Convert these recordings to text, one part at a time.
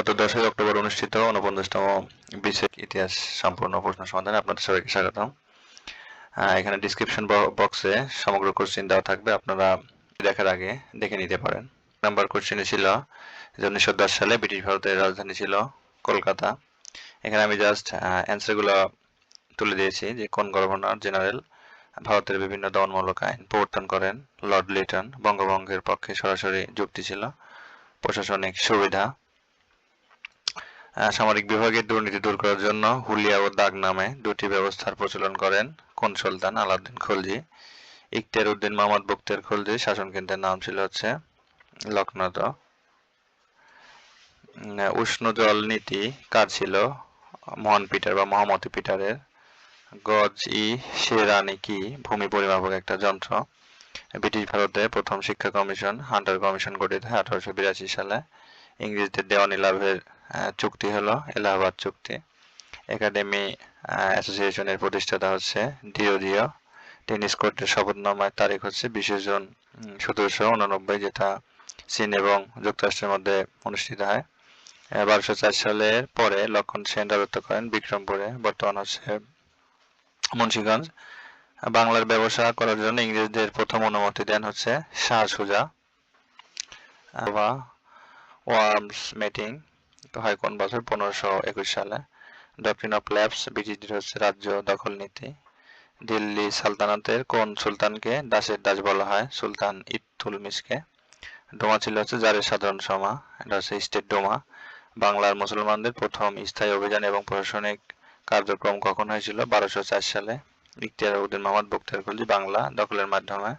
গত দশই অক্টোবর অনুষ্ঠিত উনপঞ্চাশতম বিশেষ ইতিহাস সম্পূর্ণ প্রশ্ন সমাধানে আপনাদের সবাইকে স্বাগতম। এখানে ডিসক্রিপশন বক্সে সমগ্র কোশ্চেন দেওয়া থাকবে, আপনারা দেখার আগে দেখে নিতে পারেন। নাম্বার কোশ্চেনে ছিল যে উনিশশো দশ সালে ব্রিটিশ ভারতের রাজধানী ছিল কলকাতা। এখানে আমি জাস্ট অ্যান্সারগুলো তুলে দিয়েছি যে কোন গভর্নর, জেনারেল ভারতের বিভিন্ন দমনমূলক আইন প্রবর্তন করেন। লর্ড লিটন বঙ্গভঙ্গের পক্ষে সরাসরি যুক্তি ছিল। প্রশাসনিক সুবিধা সামরিক বিভাগের দুর্নীতি দূর করার জন্য হুলিয়া ও দাগ নামে দুটি ব্যবস্থার প্রচলন করেন কোন সুলতান আলাউদ্দিন খলজি। ইখতিয়ার উদ্দিন মোহাম্মদ বক্তিয়ার খলজি শাসন কেন্দ্রের নাম ছিল হচ্ছে উম, উষ্ণ জল নীতি কার ছিল? মহান পিটার বা মহামতি পিটারের। গজ ই শেরানি কি? ভূমি পরিমাপক একটা যন্ত্র। ব্রিটিশ ভারতে প্রথম শিক্ষা কমিশন হান্টার কমিশন গঠিত হয় আঠারোশো বিরাশি সালে। ইংরেজদের দেওয়ানি লাভের চুক্তি হলো, এলাহাবাদ চুক্তি। একাডেমি অ্যাসোসিয়েশনের প্রতিষ্ঠাতা হচ্ছে ডিওডিও টেনিস কোর্টের শপথনামার তারিখ হচ্ছে বিশে জুন সতেরোশো উননব্বই, যেটা চীন এবং যুক্তরাষ্ট্রের মধ্যে অনুষ্ঠিত হয়। বারোশো চার সালের পরে লক্ষণ সেন রাজত্ব করেন, বিক্রমপুরে। বর্তমান হচ্ছে মুন্সিগঞ্জ। বাংলার ব্যবসা করার জন্য ইংরেজদের প্রথম অনুমতি দেন হচ্ছে শাহ সুজা। বা ওয়ার্মস মিটিং। হয় কোন বছর পনেরোশো একুশ সালে। ডক্ট্রিন অফ ল্যাবস ব্রিটিশদের হচ্ছে রাজ্য দখল নীতি। দিল্লি সালতানাতের কোন সুলতানকে দাসের দাস বলা হয়? সুলতান ইতুলমিসকে ডোমা ছিল হচ্ছে জারের সাধারণ সভা এটা হচ্ছে স্টেট ডোমা। বাংলার মুসলমানদের প্রথম স্থায়ী অভিযান এবং প্রশাসনিক কার্যক্রম কখন হয়েছিল? বারোশো চার সালে। ইখতিয়ার উদ্দিন মোহাম্মদ বক্তিয়ার খলজি বাংলা দখলের মাধ্যমে।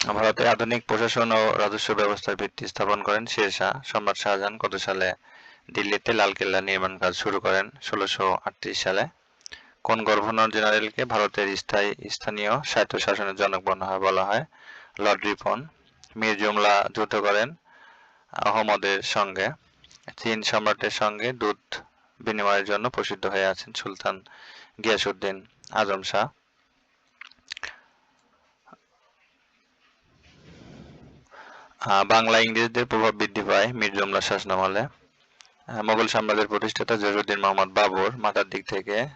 ভারতে আধুনিক প্রশাসন ও রাজস্ব ব্যবস্থার ভিত্তি স্থাপন করেন শেরশাহ। সম্রাট শাহজাহান কত সালে দিল্লিতে লালকেল্লা নির্মাণ কাজ শুরু করেন? ষোলোশো সালে। কোন গভর্নর জেনারেলকে ভারতের স্থায়ী স্থানীয় স্বায়ত্ত শাসনের জনক বলা হয় বলা হয়? লর্ড রিপন। মীর জুমলা যুদ্ধ করেন আহমদের সঙ্গে। চীন সম্রাটের সঙ্গে দুধ বিনিময়ের জন্য প্রসিদ্ধ হয়ে আছেন সুলতান গিয়াসুদ্দিন আজম শাহ। বাংলা ইংরেজদের প্রভাব বৃদ্ধি পায় মীর জুমলা শাসনামলে। মোগল সাম্রাজ্যের প্রতিষ্ঠাতা জহিরুদ্দিন মোহাম্মদ বাবর মাথার দিক থেকে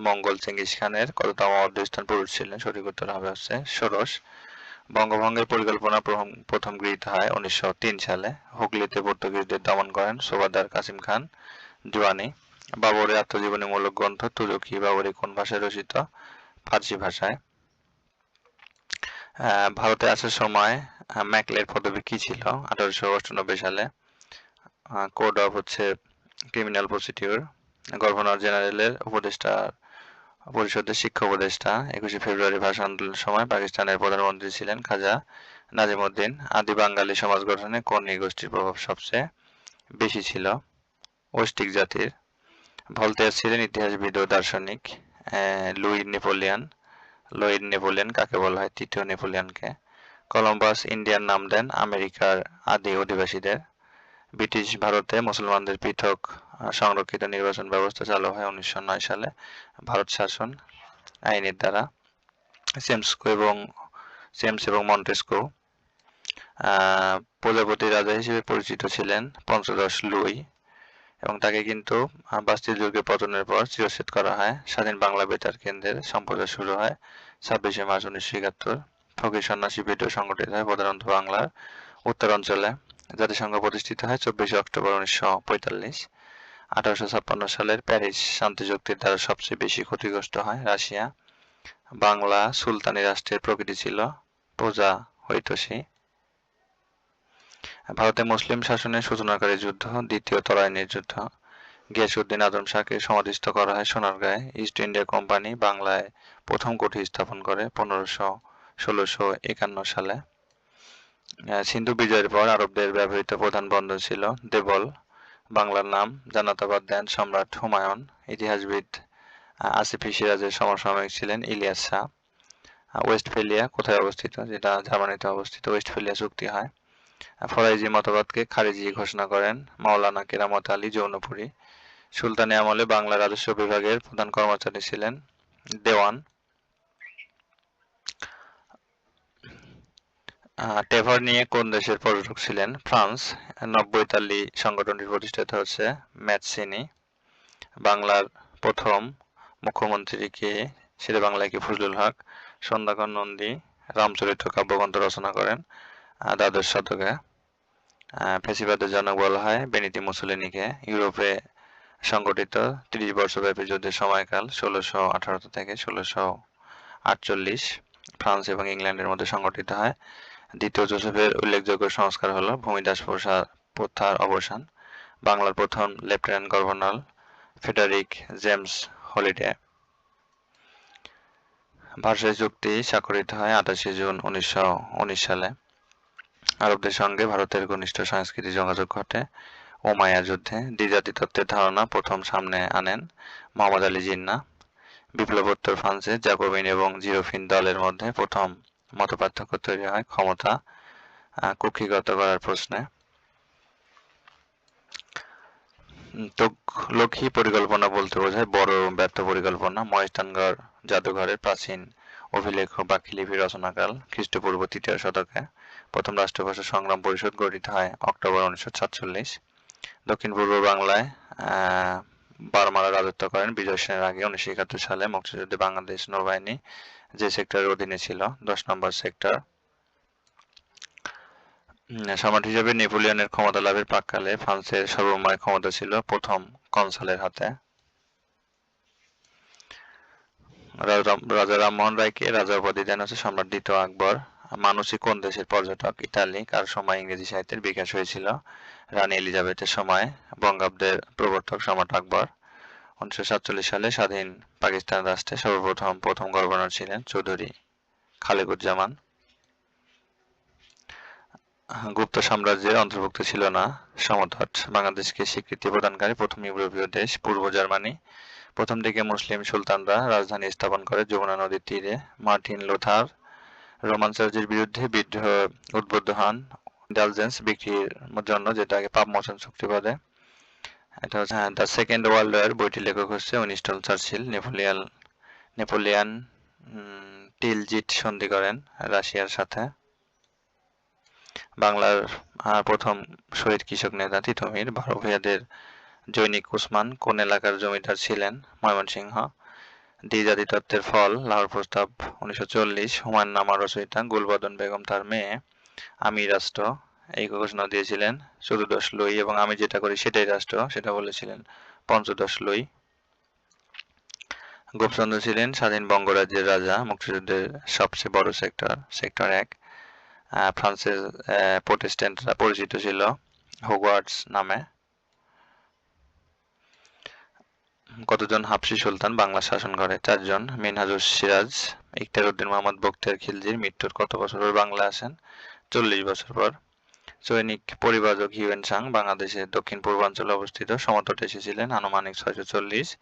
মঙ্গল চেঙ্গিস খানের কততম অর্ধস্থান পুরুষ ছিলেন। সঠিক উত্তর হবে হচ্ছে ষোড়শ। বঙ্গভঙ্গের পরিকল্পনা প্রথম- গৃহীত হয় উনিশশো তিন সালে। হুগলিতে পর্তুগিজদের দমন করেন সুবাদার কাসিম খান দিওয়ানি বাবরের আত্মজীবনীমূলক গ্রন্থ তুজুকি বাবরি কোন ভাষায় রচিত? ফার্সি ভাষায়। ভারতে আসার সময় ম্যাকলের পদবি কি ছিল? আঠারোশো অষ্টানব্বই সালে। কোড অফ হচ্ছে ক্রিমিনাল প্রসিডিউর গভর্নর জেনারেলের উপদেষ্টা, পরিষদের শিক্ষা উপদেষ্টা। একুশে ফেব্রুয়ারি ভাষা আন্দোলনের সময় পাকিস্তানের প্রধানমন্ত্রী ছিলেন খাজা নাজিমুদ্দিন। আদি বাঙালি সমাজ গঠনে কোন নৃগোষ্ঠীর প্রভাব সবচেয়ে বেশি ছিল? ওস্টিক জাতির। ভলতেয়ার ছিলেন ইতিহাসবিদ ও দার্শনিক লুই নেপোলিয়ান। লুই নেপোলিয়ান কাকে বলা হয়? তৃতীয় নেপোলিয়ানকে। কলম্বাস ইন্ডিয়ার নাম দেন আমেরিকার আদি অধিবাসীদের। ব্রিটিশ ভারতে মুসলমানদের পৃথক সংরক্ষিত নির্বাচন ব্যবস্থা চালু হয় উনিশশো নয় সালে ভারত শাসন আইনের দ্বারা। সেমস্কো এবং সেমস এবং মন্টেস্কো প্রজাপতি রাজা হিসেবে পরিচিত ছিলেন পঞ্চদশ লুই এবং তাকে কিন্তু বাস্তিল দুর্গের পতনের পর চিরচ্ছেদ করা হয়। স্বাধীন বাংলা বেতার কেন্দ্রের সম্প্রচার শুরু হয় ছাব্বিশে মার্চ উনিশশো একাত্তর। ফকির সন্ন্যাসী বিদ্রোহ সংগঠিত হয় প্রধানত বাংলার উত্তর অঞ্চলে। জাতিসংঘ প্রতিষ্ঠিত হয় চব্বিশে অক্টোবর উনিশশো পঁয়তাল্লিশ। আঠারোশো ছাপ্পান্ন সালের প্যারিস শান্তি চুক্তির দ্বারা সবচেয়ে বেশি ক্ষতিগ্রস্ত হয় রাশিয়া। বাংলা সুলতানি রাষ্ট্রের প্রকৃতি ছিল প্রজা হইতসী ভারতে মুসলিম শাসনের সূচনাকারী যুদ্ধ, দ্বিতীয় তরাইনের যুদ্ধ। গিয়াসুদ্দিন আজম শাহকে সমাধিস্থ করা হয় সোনারগাঁয়ে। ইস্ট ইন্ডিয়া কোম্পানি বাংলায় প্রথম কোঠি স্থাপন করে পনেরোশো ষোলোশো একান্ন সালে। সিন্ধু বিজয়ের পর আরবদের ব্যবহৃত প্রধান বন্দর ছিল দেবল। বাংলার নাম জানাতাবাদ দেন সম্রাট হুমায়ুন। ইতিহাসবিদ আসিফি সিরাজের সমসাময়িক ছিলেন ইলিয়াস শাহ। ওয়েস্টফেলিয়া কোথায় অবস্থিত? যেটা জার্মানিতে অবস্থিত, ওয়েস্টফেলিয়া চুক্তি হয়। ফরাইজি মতবাদকে খারিজি ঘোষণা করেন মাওলানা কেরামত আলী জৌনপুরী। সুলতানি আমলে বাংলা রাজস্ব বিভাগের প্রধান কর্মচারী ছিলেন দেওয়ান। টেভার নিয়ে কোন দেশের পর্যটক ছিলেন? ফ্রান্স নব্বই ইতালি সংগঠনটির প্রতিষ্ঠিত হচ্ছে ম্যাটসিনি বাংলার প্রথম মুখ্যমন্ত্রী কে? শেরে বাংলায় কি ফজলুল হক সন্ধ্যাকর নন্দী রামচরিত কাব্যগ্রন্থ রচনা করেন দ্বাদশ শতকে। আহ, ফ্যাসিবাদের জনক বলা হয় বেনিতি মুসলিনিকে। ইউরোপে সংগঠিত ত্রিশ বর্ষব্যাপী যুদ্ধের সময়কাল ষোলোশো আঠারো থেকে ষোলোশো আটচল্লিশ। ফ্রান্স এবং ইংল্যান্ডের মধ্যে সংগঠিত হয়। দ্বিতীয় জোসেফের উল্লেখযোগ্য সংস্কার হলো ভূমিদাস প্রথার অবসান, বাংলার প্রথম lieutenant governor Frederick James Halliday. Versailles চুক্তি স্বাক্ষরিত হয় আঠাশে জুন উনিশশো উনিশ সালে। আরবদের সঙ্গে ভারতের ঘনিষ্ঠ সাংস্কৃতিক যোগাযোগ ঘটে ওমায়া যুদ্ধে। দ্বিজাতি তত্ত্বের ধারণা প্রথম সামনে আনেন মোহাম্মদ আলী জিন্না। বিপ্লবোত্তর ফ্রান্সে জ্যাকোবিন এবং জিরোফিন দলের মধ্যে প্রথম মতপার্থক্য তৈরি হয় ক্ষমতা কুক্ষিগত করার প্রশ্নে। উম, তুগলকি পরিকল্পনা বলতে বোঝায় বড় ব্যর্থ পরিকল্পনা মহেশতানগড় জাদুঘরের প্রাচীন অভিলেখ বাকি লিপি রচনাকাল খ্রিস্টপূর্ব তৃতীয় শতকে প্রথম রাষ্ট্রভাষা সংগ্রাম পরিষদ গঠিত হয় অক্টোবর উনিশশো সাতচল্লিশ। দক্ষিণ পূর্ব বাংলায় বারমারা রাজত্ব করেন বিজয় সেনের আগে উনিশশো একাত্তর সালে মুক্তিযুদ্ধে বাংলাদেশ নৌবাহিনী যে সেক্টরের অধীনে ছিল, দশ নম্বর সেক্টর সম্রাট হিসেবে নেপোলিয়নের ক্ষমতা লাভের প্রাককালে ফ্রান্সের সর্বময় ক্ষমতা ছিল প্রথম কনসালের হাতে। রাজা রামমোহন রায়কে রাজা উপাধি দেন হচ্ছে সম্রাট দ্বিতীয় আকবর। মানুষই কোন দেশের পর্যটক? ইতালি। কার সময় ইংরেজি সাহিত্যের বিকাশ হয়েছিল? রানী এলিজাবেথের সময়। বঙ্গাব্দের প্রবর্তক সম্রাট আকবর। উনিশশো সাতচল্লিশ সালে স্বাধীন পাকিস্তান রাষ্ট্রে সর্বপ্রথম প্রথম গভর্নর ছিলেন চৌধুরী খালেকুজ্জামান। গুপ্ত সাম্রাজ্যের অন্তর্ভুক্ত ছিল না। সমতট বাংলাদেশকে স্বীকৃতি প্রদানকারী প্রথম ইউরোপীয় দেশ পূর্ব জার্মানি। প্রথম দিকে মুসলিম সুলতানরা রাজধানী স্থাপন করে যমুনা নদীর তীরে। মার্টিন লোথার, রোমান চার্চের বিরুদ্ধে বিদ্রোহ উদ্বুদ্ধ হন। ডালজেন্স বিক্রির জন্য যেটাকে পাপ মোচন চুক্তি বলে। এটা হচ্ছে হ্যাঁ দ্য সেকেন্ড ওয়ার্ল্ড ওয়ার বইটির লেখক হচ্ছে Winston Churchill, Napoleon Napoleon Tilsit সন্ধি করেন রাশিয়ার সাথে। বাংলার প্রথম শহীদ কৃষক নেতা তিতুমির বারো ভূঁইয়াদের জৈনিক উসমান কোন এলাকার জমিদার ছিলেন? ময়মনসিংহ। দ্বিজাতি তত্ত্বের ফল, লাহোর প্রস্তাব উনিশশো চল্লিশ, হুমায়ুন নামা রচয়িতা গুলবদন বেগম তার মেয়ে আমি রাষ্ট্র। এই ঘোষণা দিয়েছিলেন চতুর্দশ লুই এবং আমি যেটা করি সেটাই রাষ্ট্র, সেটা বলেছিলেন পঞ্চদশ লুই। গোপচন্দ্র ছিলেন স্বাধীন বঙ্গরাজ্যের রাজা, মুক্তিযুদ্ধের সবচেয়ে বড় সেক্টর সেক্টর এক। ফ্রান্সের প্রোটেস্ট্যান্টরা পরিচিত ছিল হোগওয়ার্ডস নামে। কতজন হাফসি সুলতান বাংলা শাসন করে? চারজন। মিনহাজুর সিরাজ, ইকতার উদ্দিন মোহাম্মদ বখতিয়ার খিলজির মৃত্যুর কত বছর? পর বাংলা আসেন চল্লিশ বছর পর। সৈনিক পরিবাজক হিউয়েন সাং বাংলাদেশের দক্ষিণ পূর্বাঞ্চলে অবস্থিত, সমতটে এসেছিলেন আনুমানিক ছয়শো চল্লিশ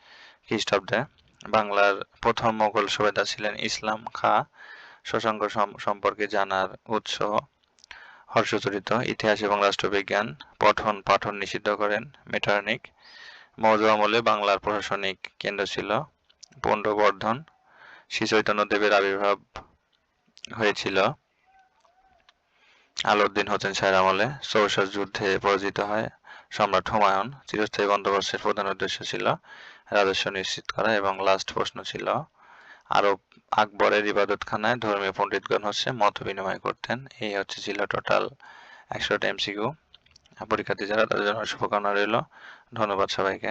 খ্রিস্টাব্দে। বাংলার প্রথম মোগল সুবেদার ছিলেন ইসলাম খাঁ, শশাঙ্ক সম- সম্পর্কে জানার উৎস হর্ষচরিত, ইতিহাস এবং রাষ্ট্রবিজ্ঞান, পঠন, পাঠন নিষিদ্ধ করেন মেটার্নিক। মৌর্য আমলে বাংলার প্রশাসনিক কেন্দ্র ছিল পুণ্ডবর্ধন। শ্রী চৈতন্যদেবের আবির্ভাব হয়েছিল। আলাউদ্দিন হোসেন শাহের আমলে চৌষার যুদ্ধে পরাজিত হয় সম্রাট হুমায়ুন। চিরস্থায়ী বন্দোবস্তের প্রধান উদ্দেশ্য ছিল রাজস্ব নিশ্চিত করা এবং লাস্ট প্রশ্ন ছিল আরব আকবরের ইবাদতখানায় ধর্মীয় পণ্ডিতগণ হচ্ছে মত বিনিময় করতেন। এই হচ্ছে ছিল টোটাল একশোটা এমসিকিউ। পরীক্ষার্থী যারা, তাদের জন্য শুভকামনা রইল। ধন্যবাদ সবাইকে।